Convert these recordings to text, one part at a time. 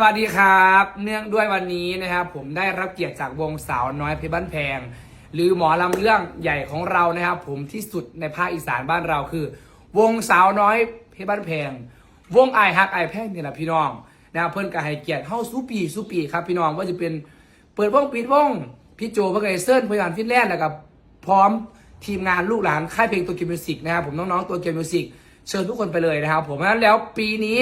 สวัสดีครับ เนื่องด้วยวันนี้นะครับผมได้รับเกียรติจากวงสาวน้อยเพชรบ้านแพง หรือหมอลำเรื่องใหญ่ของเรานะครับผมที่สุดในภาคอีสานบ้านเราคือ วงสาวน้อยเพชรบ้านแพง วงไอฮักไอแพงนี่แหละพี่น้องนะครับเพื่อนก็ให้เกียรติเข้าสู้ปีสู้ปีครับพี่น้องว่าจะเป็นเปิดวงปิดวงพี่โจพระไกเซิร์นพยานฟินแลนด์แล้วกับพร้อมทีมงานลูกหลานค่ายเพลงตัวเกียวมิวสิกนะครับผมน้องๆตัวเกียวมิวสิกเชิญทุกคนไปเลยนะครับผมเพราะฉะนั้นแล้วปีนี้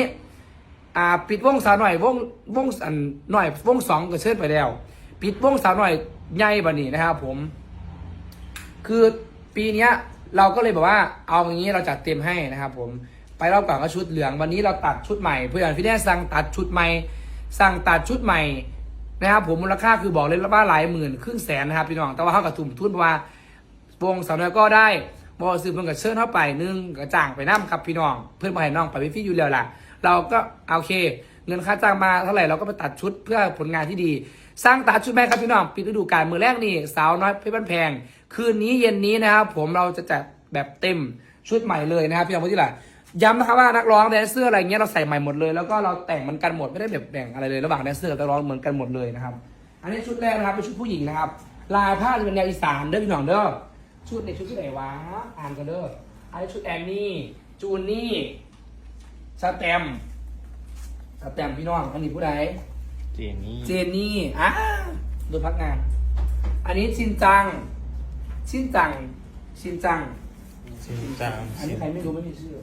อ่าปิดวงสาวหน่อยวงวงอันหน่อยวงสองก็เชิญไปแล้ว ปิดวงสาวหน่อยใหญ่บันนี้นะครับผม คือปีเนี้ยเราก็เลยบอกว่าเอาอย่างนี้เราจัดเต็มให้นะครับ ผมไปรอบก่อนก็ชุดเหลืองวันนี้เราตัดชุดใหม่เพื่อนพี่แน่สั่งตัดชุดใหม่ สั่งตัดชุดใหม่นะครับผมมูลค่าคือบอกเลยว่าหลายหมื่นครึ่งแสนนะครับพี่น้องแต่ว่าเขากับทุ่มทุนเพราะว่าวงสาวน้อยก็ได้บอซื้อเพิ่นกับเชิญเข้าไปนึงกระจ่างไปน้ำครับพี่น้อง เพื่อนมาให้น้องไปพี่อยู่แล้วล่ะ เราก็โอเค เงินค่าจ้างมาเท่าไหร่เราก็ไปตัดชุดเพื่อผลงานที่ดี สร้างตัดชุดแม่ครับพี่น้องปิดฤดูกาลมือแรกนี่สาวน้อยเพชรบ้านแพง คืนนี้เย็นนี้นะครับผมเราจะจัดแบบเต็มชุดใหม่เลยนะครับพี่น้องที่หละย้ำนะครับว่านักร้องแดนเซอร์อะไรเงี้ยเราใส่ใหม่หมดเลยแล้วก็เราแต่งมือนกันหมดไม่ได้แบบแบ่งอะไรเลยระหว่างแดนเซอร์กับนักร้องเหมือนกันหมดเลยนะครับ อันนี้ชุดแรกนะครับเป็นชุดผู้หญิงนะครับ ลายผ้าจะเป็นแนวอีสานเด้อพี่น้องเด้อชุดในชุดที่ไหนวะอ่านกันเด้ออันนี้ชุดแอนนี่จูนนี่ สแตมป์สแตมป์พี่น้องอันนี้ผู้ใดเจนี่เจนนี่อะโดนพักงาน อันนี้ชินจัง ชินจัง ชินจังชินจังอันนี้ใครไม่รู้ไม่มีชื่อ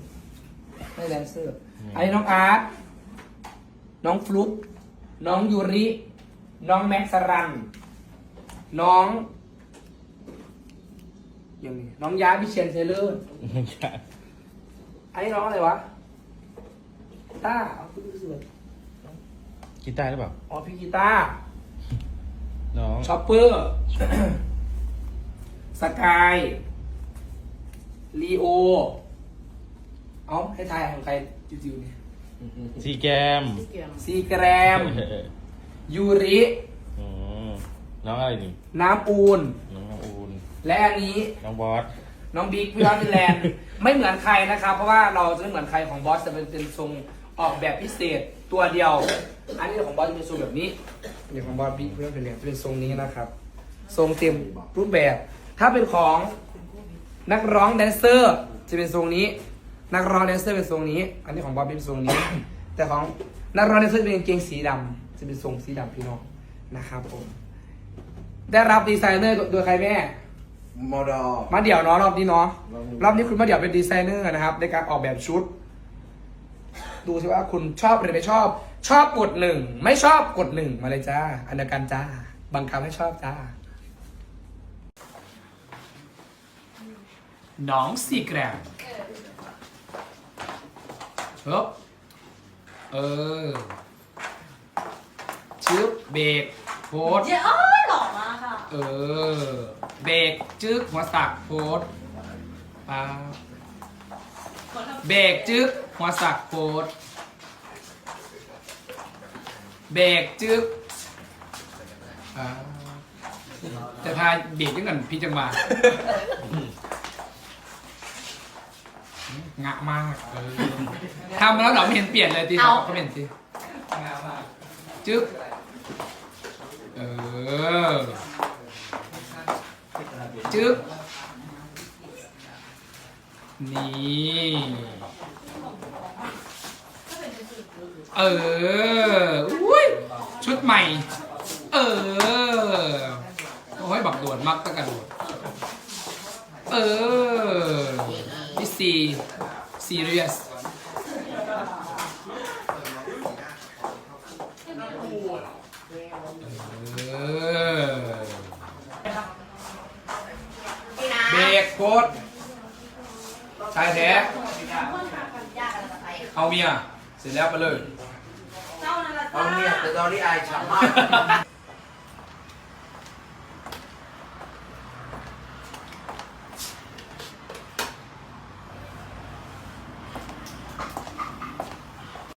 ไม่แดนเซอร์อันนี้น้องอาร์ต น้องฟลุ๊กน้องยูริ น้องแม็กซ์สรัน น้องยังนี้น้องยาพิเชียนเซเลอร์ อันนี้น้องอะไรวะ ต้าเอาคุณดูสิเลยกีตาร์หรือเปล่า อ๋อพี่กีตาร์น้องช็อปเปอร์สกายลีโอเอาให้ทายของใครจิวๆเนี่ยซีแกมซีแกรม ยูริอืมน้องอะไรนี่น้ำปูน น้องอูนและอันนี้ น้องบอส น้องบิ๊กพี่ร้อนฟินแลนด์ ไม่เหมือนใครนะครับ เพราะว่าเราจะไม่เหมือนใครของบอสจะเป็นเป็นทรง ออกแบบพิเศษตัวเดียว อันนี้ของบอสจะเป็นทรงแบบนี้ เดี๋ยวของบอสบิ๊กพี่ร้อนฟินแลนด์จะเป็นทรงนี้นะครับ ทรงเต็มรูปแบบ ถ้าเป็นของนักร้องแดนเซอร์จะเป็นทรงนี้ นักร้องแดนเซอร์เป็นทรงนี้ อันนี้ของบอสเป็นทรงนี้ แต่ของนักร้องแดนเซอร์เป็นกางเกงสีดำจะเป็นทรงสีดำพี่น้องนะครับผม ได้รับดีไซเนอร์โดยใครแม่ มอดอมาเดี่ยวเนาะรอบนี้เนาะ รอบนี้รอบนี้คุณมาเดี่ยวเป็นดีไซเนอร์นะครับในการออกแบบชุด ดูสิว่าคุณชอบหรือไม่ชอบ ชอบกดหนึ่งไม่ชอบกดหนึ่งมาเลยจ้าอันเดียวกันจ้าบังคับให้ชอบจ้า น้องสีแกรมเฮ้บเออชึบเบรกโพสเจ๊อ้อหล่อมากค่ะ เออ เบรกจึ๊กหัวสักโพสต์ปา เบรกจึ๊กหัวสักโพสต์เบรกจึ๊กอ่าจะทายเบรกยังกันพี่จังหวะงะมากเออทำมาแล้วเหราไม่เห็นเปลี่ยนเลยตีเขาเขาเปลี่ยนสิงะมากจึ๊กเออจึ๊บ นี่เอออุ้ยชุดใหม่ เออ โอ้ยบักโดดมักตะกระโดดเออพี่ซีซีเรียสเออนี่นะเบรกโคตร ชายแท้เอาเมีย เสร็จแล้วไปเลย เจ้านั่นละเอาจ้าเนี่ยแต่ตอนนี้อายฉ่ำมาก